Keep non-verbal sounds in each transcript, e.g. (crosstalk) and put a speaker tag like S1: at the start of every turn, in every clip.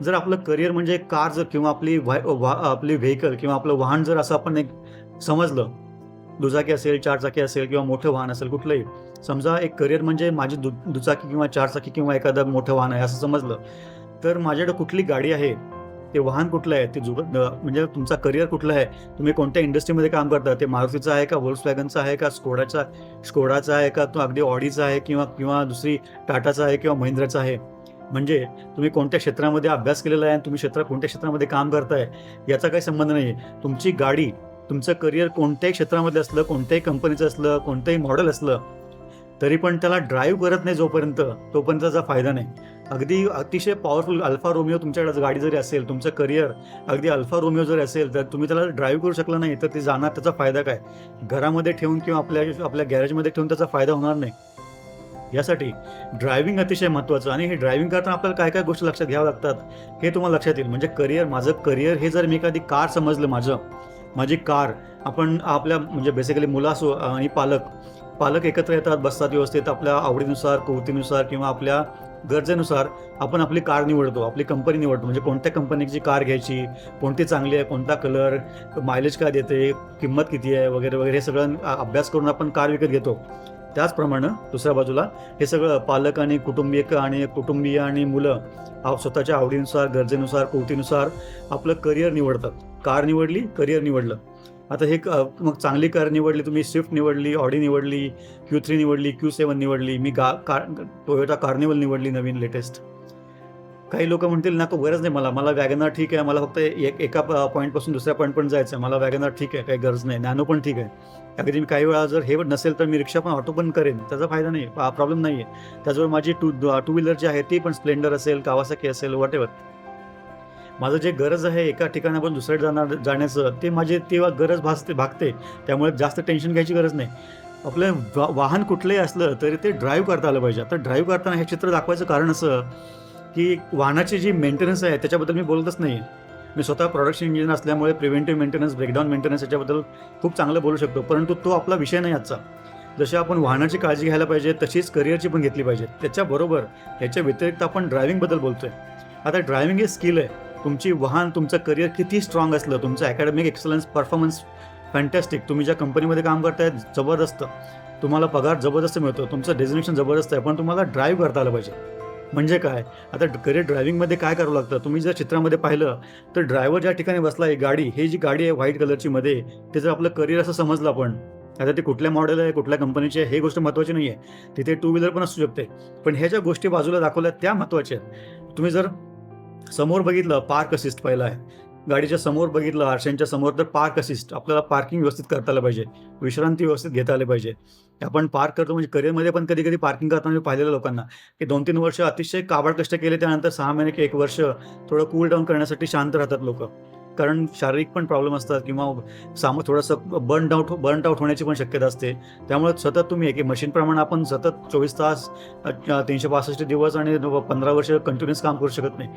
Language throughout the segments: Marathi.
S1: जर आपलं करिअर म्हणजे कार जर किंवा आपली व्हाय- वा आपली व्हेकल किंवा आपलं वाहन जर असं आपण एक समजलं दुचाकी असेल चारचाकी असेल किंवा मोठं वाहन असेल कुठलंही समजा एक करिअर म्हणजे माझी दु दुचाकी किंवा चारचाकी किंवा एखादं मोठं वाहन आहे असं समजलं तर माझ्याकडे कुठली गाडी आहे ते वाहन कुठलं आहे ते जुग म्हणजे तुमचा करिअर कुठलं आहे तुम्ही कोणत्या इंडस्ट्रीमध्ये काम करता ते मारुतीचं आहे का वोल्स वॅगनचं आहे का स्कोडाचा स्कोडाचा आहे का तो अगदी ऑडीचा आहे किंवा किंवा दुसरी टाटाचा आहे किंवा महिंद्राचा आहे म्हणजे तुम्ही कोणत्या क्षेत्रामध्ये अभ्यास केलेला आहे आणि तुम्ही क्षेत्र कोणत्या क्षेत्रामध्ये काम करताय याचा काही संबंध नाही तुमची गाडी तुमचं करिअर कोणत्याही क्षेत्रामध्ये असलं कोणत्याही कंपनीचं असलं कोणतंही मॉडेल असलं तरी पण त्याला ड्राईव्ह करत नाही जोपर्यंत तोपर्यंत त्याचा फायदा नाही. अगदी अतिशय पॉवरफुल अल्फा रोमिओ तुमच्याकडे गाडी जरी असेल तुमचं करिअर अगदी अल्फा रोमिओ जरी असेल तर तुम्ही त्याला ड्राईव्ह करू शकला नाही तर ते जाणार त्याचा फायदा काय? घरामध्ये ठेवून किंवा आपल्या आपल्या गॅरेजमध्ये ठेवून त्याचा फायदा होणार नाही. यासाठी ड्रायव्हिंग अतिशय महत्त्वाचं आणि हे ड्रायव्हिंग करताना आपल्याला काय काय गोष्टी लक्षात घ्याव्या लागतात हे तुम्हाला लक्षात येईल. म्हणजे करिअर माझं करिअर हे जर मी एखादी कार समजलं माझं माझी कार आपण आपल्या म्हणजे बेसिकली मुलं असो आणि पालक पालक एकत्र येतात बसतात व्यवस्थित आपल्या आवडीनुसार कुवतीनुसार किंवा आपल्या गरजेनुसार आपण आपली कार निवडतो आपली कंपनी निवडतो. म्हणजे कोणत्या कंपनीची कार घ्यायची कोणती चांगली आहे कोणता कलर मायलेज काय देते किंमत किती आहे वगैरे वगैरे हे सगळं अभ्यास करून आपण कार विकत घेतो. त्याचप्रमाणे दुसऱ्या बाजूला हे सगळं पालक आणि कुटुंबिक आणि कुटुंबीय आणि मुलं स्वतःच्या आवडीनुसार गरजेनुसार कुवतीनुसार आपलं करिअर निवडतात. कार निवडली करिअर निवडलं. आता हे मग चांगली कार निवडली तुम्ही स्विफ्ट निवडली ऑडी निवडली क्यू थ्री निवडली क्यू सेवन निवडली मी गा कार टोयोटा कार्निवल निवडली नवीन लेटेस्ट काही लोक म्हणतील ना गरज नाही मला. मला वॅगनार ठीक आहे. मला फक्त एक एका पॉईंटपासून दुसऱ्या पॉईंटपर्यंत जायचं आहे. मला वॅगनार ठीक आहे. काही गरज नाही. नॅनो पण ठीक आहे. अगदी मी काही वेळा जर हे नसेल तर मी रिक्षा पण ऑटो पण करेन. त्याचा फायदा नाही. प्रॉब्लेम नाही आहे त्याचबरोबर माझी टू टू व्हीलर जी आहे ती पण स्प्लेंडर असेल कावासाकी असेल वॉट एव्हर माझं जे गरज आहे एका ठिकाणापासून दुसऱ्या जाणार जाण्याचं ते माझे तेव्हा गरज भासते भागते. त्यामुळे जास्त टेन्शन घ्यायची गरज नाही. आपलं वा वाहन कुठलंही असलं तरी ते ड्राईव्ह करता आलं पाहिजे. आता ड्राईव्ह करताना हे चित्र दाखवायचं कारण असं की वाहनाची जी मेंटेनन्स आहे त्याच्याबद्दल मी बोलतच नाही. मी स्वतः प्रोडक्शन इंजिनियर असल्यामुळे प्रिव्हेंटिव्ह मेंटेनन्स ब्रेकडाऊन मेंटेनन्स याच्याबद्दल खूप चांगलं बोलू शकतो. परंतु तो आपला विषय नाही आजचा. जशी आपण वाहनाची काळजी घ्यायला पाहिजे तशीच करिअरची पण घेतली पाहिजे. त्याच्याबरोबर याच्या व्यतिरिक्त आपण ड्रायव्हिंगबद्दल बोलतोय. आता ड्रायव्हिंग हे स्किल आहे. तुमची वाहन तुमचं करिअर किती स्ट्रॉंग असलं तुमचं अकॅडमिक एक्सलन्स परफॉर्मन्स फॅन्टॅस्टिक तुम्ही ज्या कंपनीमध्ये काम करताय जबरदस्त. तुम्हाला पगार जबरदस्त मिळतो. तुमचं डेझिनेशन जबरदस्त आहे पण तुम्हाला ड्राईव्ह करता आलं पाहिजे. म्हणजे काय? आता करिअर ड्रायव्हिंगमध्ये काय करावं लागतं? तुम्ही जर चित्रामध्ये पाहिलं तर ड्रायव्हर ज्या ठिकाणी बसला आहे गाडी ही जी गाडी आहे व्हाईट कलरची मध्ये ते जर आपलं करिअर असं समजलं आपण आता ते कुठल्या मॉडेल आहे कुठल्या कंपनीची आहे हे गोष्ट महत्त्वाची नाही आहे तिथे टू व्हीलर पण असू शकते. पण ह्या ज्या गोष्टी बाजूला दाखवल्या त्या महत्त्वाच्या आहेत. तुम्ही जर समोर बघितलं पार्क असिस्ट पहिला आहे. गाडीच्या समोर बघितलं आरशांच्या समोर तर पार्क असिस्ट. आपल्याला पार्किंग व्यवस्थित करता आलं पाहिजे. विश्रांती व्यवस्थित घेता आली पाहिजे. आपण पार्क करतो म्हणजे करिअरमध्ये पण कधी कधी पार्किंग करताना मी पाहिलेलं लोकांना की दोन तीन वर्ष अतिशय काबाड कष्ट केले त्यानंतर सहा महिने की एक वर्ष थोडं कूल डाऊन करण्यासाठी शांत राहतात लोक. कारण शारीरिक पण प्रॉब्लेम असतात किंवा साम थोडंसं बर्न आउट बर्न आउट होण्याची पण शक्यता असते. त्यामुळे सतत तुम्ही एक मशीनप्रमाणे आपण सतत चोवीस तास तीनशे पासष्ट दिवस आणि पंधरा वर्ष कंटिन्युअस काम करू शकत नाही.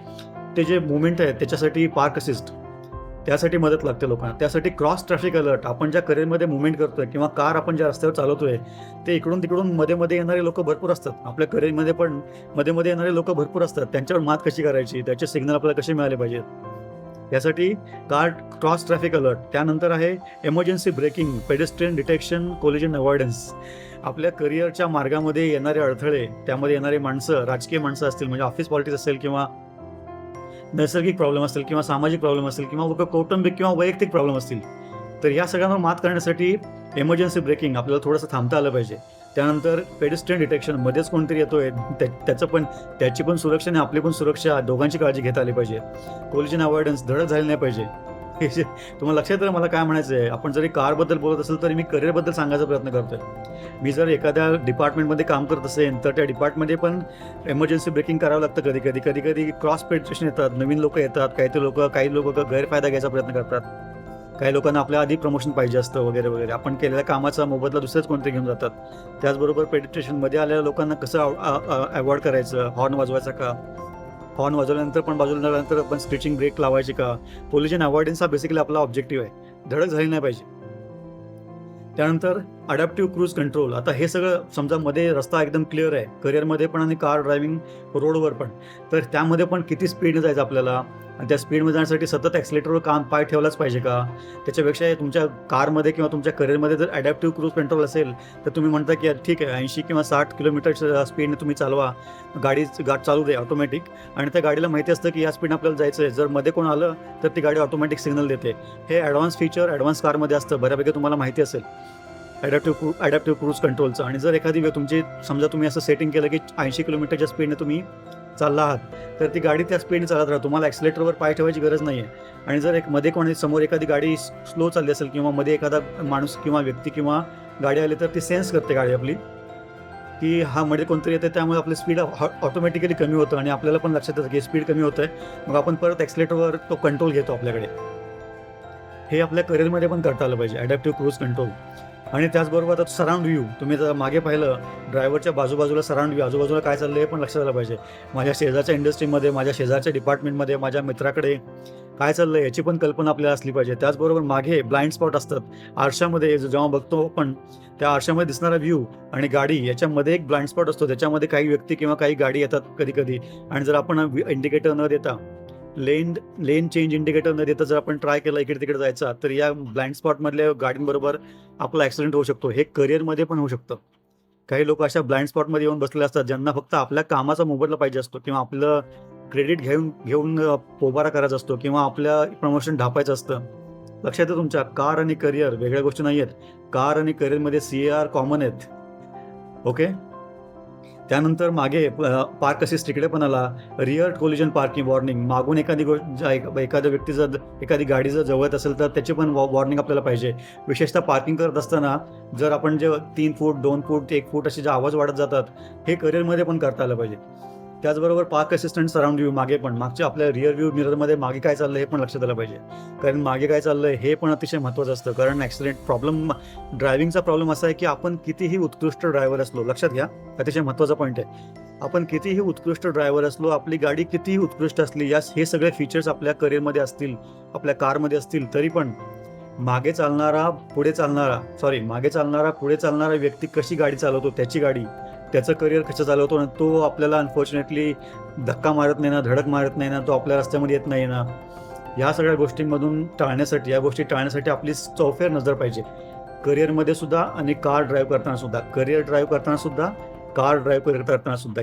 S1: ते जे मुवमेंट आहे त्याच्यासाठी पार्क असिस्ट त्यासाठी मदत लागते लोकांना. त्यासाठी क्रॉस ट्रॅफिक अलर्ट आपण ज्या करिअरमध्ये मुवमेंट करतोय किंवा कार आपण ज्या रस्त्यावर चालवतोय ते इकडून तिकडून मध्ये मध्ये येणारे लोक भरपूर असतात. आपल्या करिअरमध्ये पण मध्ये मध्ये येणारे लोक भरपूर असतात. त्यांच्यावर मात कशी करायची? त्याचे सिग्नल आपल्याला कसे मिळाले पाहिजेत? यासाठी कार क्रॉस ट्रॅफिक अलर्ट. त्यानंतर आहे emergency braking pedestrian detection collision avoidance आपल्या करिअरच्या मार्गामध्ये येणारे अडथळे त्यामध्ये येणारे माणसं राजकीय माणसं असतील म्हणजे ऑफिस पॉलिटिक्स असेल किंवा नैसर्गिक प्रॉब्लेम असतील किंवा सामाजिक प्रॉब्लेम असतील किंवा कौटुंबिक किंवा वैयक्तिक प्रॉब्लेम असतील तर या सगळ्यांवर मात करण्यासाठी एमर्जन्सी ब्रेकिंग आपल्याला थोडंसं थांबता आलं पाहिजे. त्यानंतर पेडिस्ट्रियन डिटेक्शन मध्येच कोणतरी येतोय त्या- त्याचं पण त्याची पण सुरक्षा आणि आपली पण सुरक्षा दोघांची काळजी घेता आली पाहिजे. कोलिजन अवॉइडन्स धडक झाली नाही पाहिजे. (laughs) तुम्हाला लक्षात आहे मला काय म्हणायचं आहे आपण जरी कारबद्दल बोलत असेल तरी मी करिअरबद्दल सांगायचा प्रयत्न करतोय. मी जर एखाद्या डिपार्टमेंटमध्ये काम करत असेल तर त्या डिपार्टमध्ये पण एमर्जन्सी ब्रेकिंग करावं लागतं कधी कधी कधी कधी क्रॉस पेट्रेशन येतात नवीन लोक येतात काही लोक काही लोक गैरफायदा घ्यायचा प्रयत्न करतात. काही लोकांना आपल्या आधी प्रमोशन पाहिजे असतं वगैरे वगैरे. आपण केलेल्या कामाचा मोबदला दुसरेच कोणते घेऊन जातात? त्याचबरोबर पेडिटेशनमध्ये आलेल्या लोकांना कसं अवॉइड करायचं? हॉर्न वाजवायचा का? हॉर्न वाजवल्यानंतर पण वाजवल्यानंतर आपण स्टिचिंग ब्रेक लावायची का? पोल्युशन अवॉइडन्स हा बेसिकली आपला ऑब्जेक्टिव्ह आहे. धडक झाली नाही पाहिजे. त्यानंतर अडॅप्टिव्ह क्रूज कंट्रोल आता हे सगळं समजा मध्ये रस्ता एकदम क्लिअर आहे करिअरमध्ये पण आणि कार ड्रायव्हिंग रोडवर पण. तर त्यामध्ये पण किती स्पीडने जायचं आपल्याला? आणि त्या स्पीडमध्ये जाण्यासाठी सतत ॲक्सिलेटरवर काम पाय ठेवलाच पाहिजे का? त्याच्यापेक्षा तुमच्या कारमध्ये किंवा तुमच्या करिअरमध्ये जर अडॅप्टिव्ह क्रूज कंट्रोल असेल तर तुम्ही म्हणता की ठीक आहे ऐंशी किंवा साठ किलोमीटर स्पीडने तुम्ही चालवा. गाडी गाठ चालू दे ऑटोमॅटिक आणि त्या गाडीला माहिती असतं की या स्पीडने आपल्याला जायचं आहे जर मध्ये कोण आलं तर ती गाडी ऑटोमॅटिक सिग्नल देते. हे ॲडव्हान्स फीचर ॲडव्हान्स कारमध्ये असतं. बऱ्यापैकी तुम्हाला माहिती असेल. ॲडॅप्टिव्ह क्रू ॲडॅप्टिव्ह क्रूज कंट्रोलचं आणि जर एखादी वेळ तुमची समजा तुम्ही असं सेटिंग केलं की ऐंशी किलोमीटरच्या स्पीडने तुम्ही चालला आहात तर ती गाडी त्या स्पीडने चालत राहा. तुम्हाला ॲक्सिलेटरवर पाय ठेवायची गरज नाही आहे आणि जर एक मध्ये कोणी समोर एखादी गाडी स्लो चालली असेल किंवा मध्ये एखादा माणूस किंवा व्यक्ती किंवा गाडी आली तर ती सेन्स करते गाडी आपली. की हा मध्ये कोणतरी येते त्यामुळे आपली स्पीड ऑटोमॅटिकली कमी होतं आणि आपल्याला पण लक्षात येतं की स्पीड कमी होतं आहे मग आपण परत ॲक्सिलेटरवर तो कंट्रोल घेतो आपल्याकडे. हे आपल्या करिअरमध्ये पण करता आलं पाहिजे ॲडॅप्टिव्ह क्रूज कंट्रोल आणि त्याचबरोबर आता सराउंड व्ह्यू तुम्ही जर मागे पाहिलं ड्रायव्हरच्या बाजूबाजूला सराउंड व्ह्यू आजूबाजूला काय चाललं हे पण लक्षात आलं पाहिजे. माझ्या शेजारच्या इंडस्ट्रीमध्ये माझ्या शेजारच्या डिपार्टमेंटमध्ये माझ्या मित्राकडे काय चाललं याची पण कल्पना आपल्याला असली पाहिजे. त्याचबरोबर मागे ब्लाइंड स्पॉट असतात. आरशामध्ये जेव्हा बघतो आपण त्या आरशामध्ये दिसणारा व्ह्यू आणि गाडी याच्यामध्ये एक ब्लाइंड स्पॉट असतो. त्याच्यामध्ये काही व्यक्ती किंवा काही गाडी येतात कधी कधी आणि जर आपण इंडिकेटर न देता लेन लेन चेंज इंडिकेटर न देता जर आपण ट्राय केलं इकडे तिकडे जायचा तर या ब्लाइंड स्पॉटमधल्या गाडींबरोबर आपला ॲक्सिडेंट होऊ शकतो. हे करिअरमध्ये पण होऊ शकतं. काही लोक अशा ब्लाइंड स्पॉटमध्ये येऊन बसलेले असतात ज्यांना फक्त आपल्या कामाचा मोबदला पाहिजे असतो किंवा आपलं क्रेडिट घेऊन घेऊन पोबारा करायचा असतो किंवा आपल्या प्रमोशन ढापायचं असतं. लक्षात येतं तुमच्या कार आणि करिअर वेगळ्या गोष्टी नाही आहेत कार आणि करिअरमध्ये सी आर कॉमन आहेत. ओके? त्यानंतर मागे पार्क असिस्ट तिकडे पण आला. Rear collision parking warning. मागून एखादी गोष्ट एखाद्या व्यक्ती जर एखादी गाडी जर जवळत असेल तर त्याची पण वॉर्निंग आपल्याला पाहिजे. विशेषतः पार्किंग करत असताना जर आपण जे तीन फूट दोन फूट एक फूट असे जे आवाज वाढत जातात हे करिअरमध्ये पण करता आलं पाहिजे. त्याचबरोबर पार्क असिस्टंट सराउंड व्ह्यू मागे पण मागच्या आपल्या रिअर व्ह्यू मिररमध्ये मागे काय चाललं हे पण लक्षात आलं पाहिजे. कारण मागे काय चाललं हे पण अतिशय महत्त्वाचं असतं. कारण ॲक्सिडेंट प्रॉब्लेम ड्रायव्हिंगचा प्रॉब्लेम असा आहे की आपण कितीही उत्कृष्ट ड्रायव्हर असलो लक्षात घ्या अतिशय महत्त्वाचा पॉईंट आहे. आपण कितीही उत्कृष्ट ड्रायव्हर असलो आपली गाडी कितीही उत्कृष्ट असली या हे सगळे फीचर्स आपल्या करिअरमध्ये असतील आपल्या कारमध्ये असतील तरी पण मागे चालणारा पुढे चालणारा सॉरी मागे चालणारा पुढे चालणारा व्यक्ती कशी गाडी चालवतो त्याची गाडी त्याचं करिअर कसं चालवतो ना तो आपल्याला अनफॉर्च्युनेटली धक्का मारत नाही ना धडक मारत नाही ना तो आपल्या रस्त्यामध्ये येत नाही ना. या सगळ्या गोष्टींमधून टाळण्यासाठी या गोष्टी टाळण्यासाठी आपली चौफेर नजर पाहिजे. करिअरमध्ये सुद्धा आणि कार ड्राईव्ह करताना सुद्धा. करिअर ड्राईव्ह करताना सुद्धा कार ड्राईव्ह करताना सुद्धा.